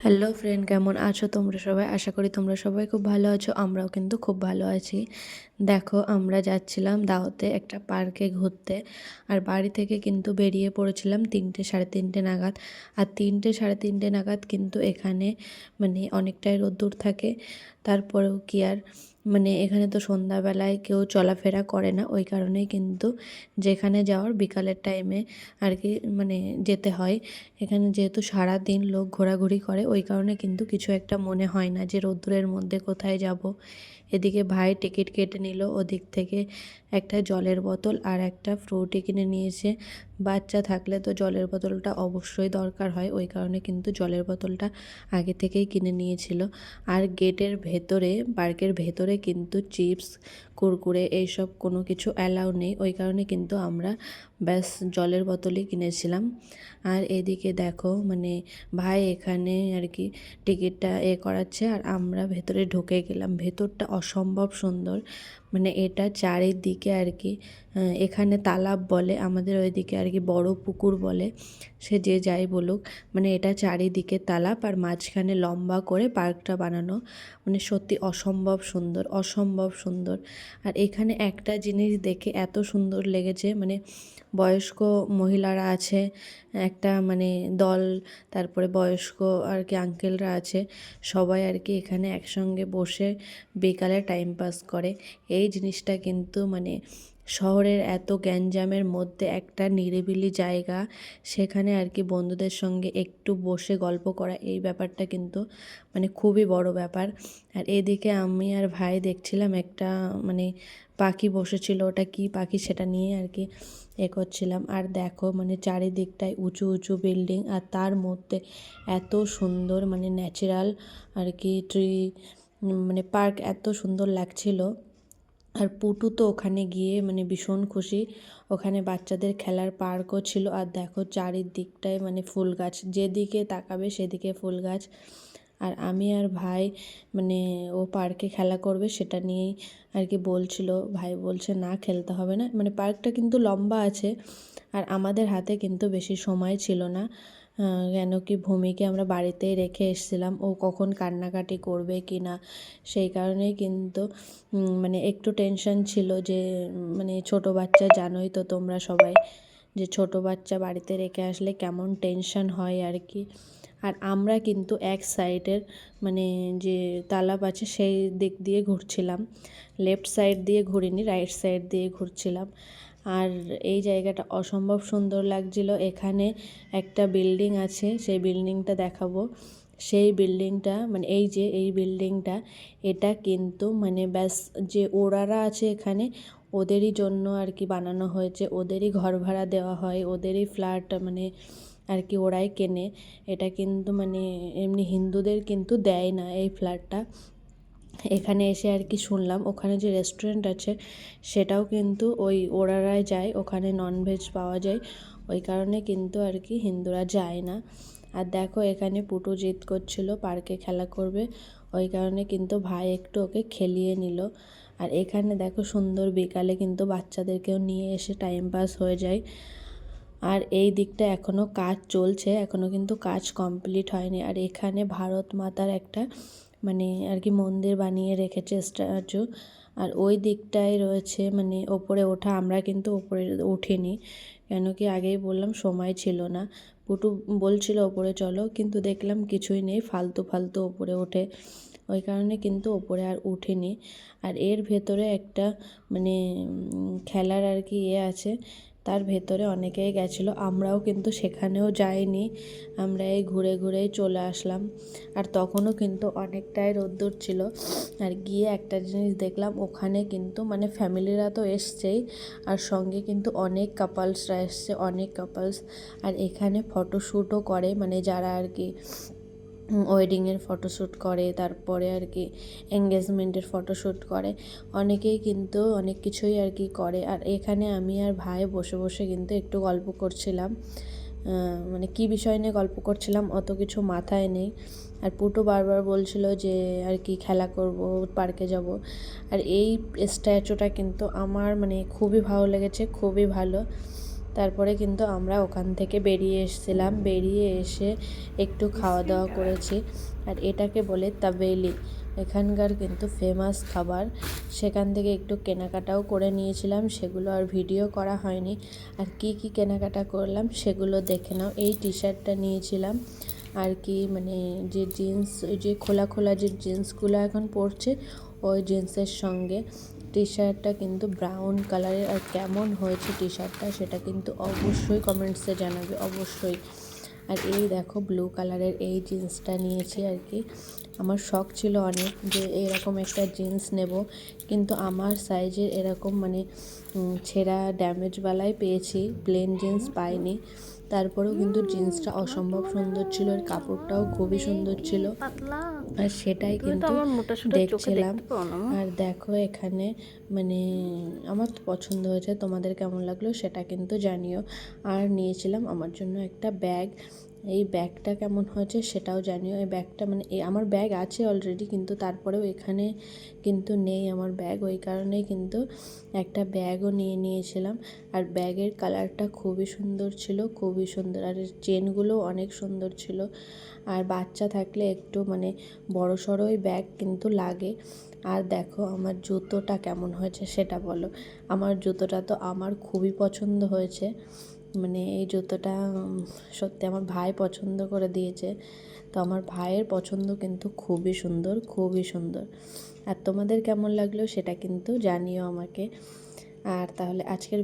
Hello friend কেমন আছো তোমরা সবাই? আশা করি তোমরা সবাই খুব ভালো আছো, আমরাও কিন্তু খুব ভালো আছি। দেখো, আমরা যাচ্ছিলাম দাওতে একটা পার্কে ঘুরতে। আর বাড়ি থেকে কিন্তু বেরিয়ে পড়েছিলাম তিনটে সাড়ে তিনটে নাগাদ। আর তিনটে সাড়ে তিনটে নাগাদ কিন্তু এখানে মানে অনেকটাই রোদ্দুর থাকে। তারপরেও কি আর মানে এখানে তো সন্ধ্যাবেলায় কেউ চলাফেরা করে না, ওই কারণেই কিন্তু যেখানে যাওয়ার বিকালের টাইমে আর কি মানে যেতে হয়। এখানে যেহেতু সারা দিন লোক ঘোরাঘুরি করে, ওই কারণে কিন্তু কিছু একটা মনে হয় না যে রোদ্দুরের মধ্যে কোথায় যাব। এদিকে ভাই টিকিট কেটে নিল, ওদিক থেকে একটা জলের বোতল আর একটা ফ্রুটি কিনে নিয়েছে। বাচ্চা থাকলে তো জলের বোতলটা অবশ্যই দরকার হয়, ওই কারণে কিন্তু জলের বোতলটা আগে থেকেই কিনে নিয়েছিল। আর গেটের ভেতরে, পার্কের ভেতরে কিন্তু চিপস, কুরকুরে এইসব কোনো কিছু অ্যালাউ নেই। ওই কারণে কিন্তু আমরা ব্যাস জলের বোতলই কিনেছিলাম। আর এদিকে দেখো মানে ভাই এখানে আর কি টিকিটটা এ করাচ্ছে আর আমরা ভেতরে ঢুকে গেলাম। ভেতরটা অসম্ভব সুন্দর। মানে এটা চারিদিকে আর কি এখানে তালাব বলে, আমাদের ওইদিকে আর কি বড় পুকুর বলে, সে যে যাই বলুক। মানে এটা চারিদিকে তালাব আর মাঝখানে লম্বা করে পার্কটা বানানো। মানে সত্যি অসম্ভব সুন্দর। অসম্ভব সুন্দর। আর এখানে একটা জিনিস দেখে এত সুন্দর লেগেছে মানে বয়স্ক মহিলারা আছে, একটা মানে দল, তারপরে বয়স্ক আর কি আঙ্কেলরা আছে, সবাই আর কি এখানে একসঙ্গে বসে বিকালে টাইম পাস করে। এই জিনিসটা কিন্তু মানে শহরের এত গ্যাঞ্জামের মধ্যে একটা নিরিবিলি জায়গা, সেখানে আর কি বন্ধুদের সঙ্গে একটু বসে গল্প করা, এই ব্যাপারটা কিন্তু মানে খুবই বড় ব্যাপার। আর এদিকে আমি আর ভাই দেখছিলাম একটা মানে পাখি বসেছিল, ওটা কি পাখি সেটা নিয়ে আর কি এ করছিলাম। আর দেখো মানে চারিদিকটায় উঁচু উঁচু বিল্ডিং, আর তার মধ্যে এত সুন্দর মানে ন্যাচারাল আর কি ট্রি মানে পার্ক এত সুন্দর লাগছিল। আর পুটু তো ওখানে গিয়ে মানে ভীষণ খুশি। ওখানে বাচ্চাদের খেলার পার্কও ছিল আর দেখো চারিদিকটায় মানে ফুল গাছ, যেদিকে তাকাবে সেদিকে ফুল গাছ। আর আমি আর ভাই মানে ও পার্কে খেলা করবে সেটা নিয়েই আর কি বলছিল। ভাই বলছে, না, খেলতে হবে না। মানে পার্কটা কিন্তু লম্বা আছে আর আমাদের হাতে কিন্তু বেশি সময় ছিল না। কেন কি ভূমিকে আমরা বাড়িতেই রেখে এসেছিলাম, ও কখন কান্নাকাটি করবে কি না, সেই কারণে কিন্তু মানে একটু টেনশন ছিল যে মানে ছোট বাচ্চা জানোই তো তোমরা সবাই যে ছোট বাচ্চা বাড়িতে রেখে আসলে কেমন টেনশন হয় আর কি। আর আমরা কিন্তু এক সাইডের মানে যে তালাব আছে সেই দিক দিয়ে ঘুরছিলাম লেফট সাইড দিয়ে ঘুরিনি রাইট সাইড দিয়ে ঘুরছিলাম। আর এই জায়গাটা অসম্ভব সুন্দর লাগছিল। এখানে একটা বিল্ডিং আছে, সেই বিল্ডিংটা দেখাবো। সেই বিল্ডিংটা মানে এই যে, এই বিল্ডিংটা, এটা কিন্তু মানে ব্যাস, যে ওরারা আছে এখানে, ওদেরই জন্য আর কি বানানো হয়েছে। ওদেরই ঘর ভাড়া দেওয়া হয়, ওদেরই ফ্ল্যাট মানে আর কি ওরাই কেনে। এটা কিন্তু মানে এমনি হিন্দুদের কিন্তু দেয় না এই ফ্ল্যাটটা। এখানে এসে আর কি শুনলাম। ওখানে যে রেস্টুরেন্ট আছে, সেটাও কিন্তু ওই ওরারাই যায়, ওখানে ননভেজ পাওয়া যায়। ওই কারণে কিন্তু আর কি হিন্দুরা যায় না। আর দেখো, এখানে পুটু জিদ করছিল পার্কে খেলা করবে। ওই কারণে কিন্তু ভাই একটু ওকে খেলিয়ে নিল। আর এখানে দেখো, সুন্দর বিকালে কিন্তু বাচ্চাদেরকেও নিয়ে এসে টাইম পাস হয়ে যায়। আর এই দিকটা এখনও কাজ চলছে এখনও কিন্তু কাজ কমপ্লিট হয়নি। আর এখানে ভারত মাতার একটা মানে আর কি মন্দির বানিয়ে রেখেছে স্ট্যাচু। আর ওই দিকটায় রয়েছে মানে ওপরে ওঠা, আমরা কিন্তু ওপরে উঠিনি। কেন কি আগেই বললাম, সময় ছিল না। পুটু বলছিল ওপরে চলো, কিন্তু দেখলাম কিছুই নেই, ফালতু ফালতু ওপরে ওঠে। ওই কারণে কিন্তু ওপরে আর উঠিনি। আর এর ভেতরে একটা মানে খেলার আর কি ইয়ে আছে। তার ভেতরে অনেকেই গেছিল, আমরাও কিন্তু সেখানেও যাইনি। আমরা এই ঘুরে ঘুরেই চলে আসলাম। আর তখনও কিন্তু অনেকটাই রোদ্দুর ছিল। আর গিয়ে একটা জিনিস দেখলাম, ওখানে কিন্তু মানে ফ্যামিলিরা তো এসছেই, আর সঙ্গে কিন্তু অনেক কাপলসরা এসছে, অনেক কাপলস আর এখানে ফটোশ্যুটও করে মানে যারা আর কি ওয়েডিংয়ের ফটোশ্যুট করে, তারপরে আর কি এঙ্গেজমেন্টের ফটোশ্যুট করে। অনেকেই কিন্তু অনেক কিছুই আর কি করে। আর এখানে আমি আর ভাই বসে বসে কিন্তু একটু গল্প করছিলাম। মানে কি বিষয় নিয়ে গল্প করছিলাম অত কিছু মাথায় নেই। আর পুটু বারবার বলছিল যে আর কি খেলা করব পার্কে যাব। আর এই স্ট্যাচুটা কিন্তু আমার মানে খুবই ভালো লেগেছে, খুবই ভালো। তারপরে কিন্তু আমরা ওখান থেকে বেরিয়ে এসেছিলাম। বেরিয়ে এসে একটু খাওয়া দাওয়া করেছি। আর এটাকে বলে তাবেলি। এখানকার কিন্তু ফেমাস খাবার। সেখান থেকে একটু কেনাকাটাও করে নিয়েছিলাম। সেগুলো আর ভিডিও করা হয়নি। আর কি কি কেনাকাটা করলাম সেগুলো দেখে নাও। এই টি শার্টটা নিয়েছিলাম। আর কি মানে যে জিন্স ওই যে খোলা খোলা যে জিন্সগুলো এখন পরছে, ওই জিন্সের সঙ্গে। টি শার্টটা কিন্তু ব্রাউন কালারের আর কেমন হয়েছে টি শার্টটা সেটা কিন্তু অবশ্যই কমেন্টসে জানাবে, অবশ্যই। আর এই দেখো ব্লু কালারের এই জিন্সটা নিয়েছি আর কি। আমার শখ ছিল অনেক যে এরকম একটা জিন্স নেব, কিন্তু আমার সাইজের এরকম মানে ছেঁড়া ড্যামেজওয়ালাই পেয়েছি প্লেন জিন্স পাইনি। তারপরেও কিন্তু জিন্সটা অসম্ভব সুন্দর ছিল আর কাপড়টাও খুবই সুন্দর ছিল। আর সেটাই কিন্তু দেখছিলাম। আর দেখো এখানে মানে আমার তো পছন্দ হয়েছে তোমাদের কেমন লাগল সেটা কিন্তু জানিও। আর নিয়েছিলাম আমার জন্য একটা ব্যাগ। এই ব্যাগটা কেমন হয়েছে সেটাও জানিও। এই ব্যাগটা মানে আমার ব্যাগ আছে অলরেডি কিন্তু তারপরেও এখানে কিন্তু নেই আমার ব্যাগ। ওই কারণেই কিন্তু একটা ব্যাগও নিয়ে নিয়েছিলাম। আর ব্যাগের কালারটা খুবই সুন্দর ছিল, খুবই সুন্দর। আর চেনগুলো অনেক সুন্দর ছিল। আর বাচ্চা থাকলে একটু মানে বড় সড়োই ব্যাগ কিন্তু লাগে। আর দেখো আমার জুতোটা কেমন হয়েছে সেটা বলো। আমার জুতোটা তো আমার খুবই পছন্দ হয়েছে। মানে এই জুতোটা সত্যি আমার ভাই পছন্দ করে দিয়েছে। তো আমার ভাইয়ের পছন্দ কিন্তু খুবই সুন্দর খুবই সুন্দর। আর তোমাদের কেমন লাগল সেটা কিন্তু জানিও আমাকে। আর তাহলে আজকের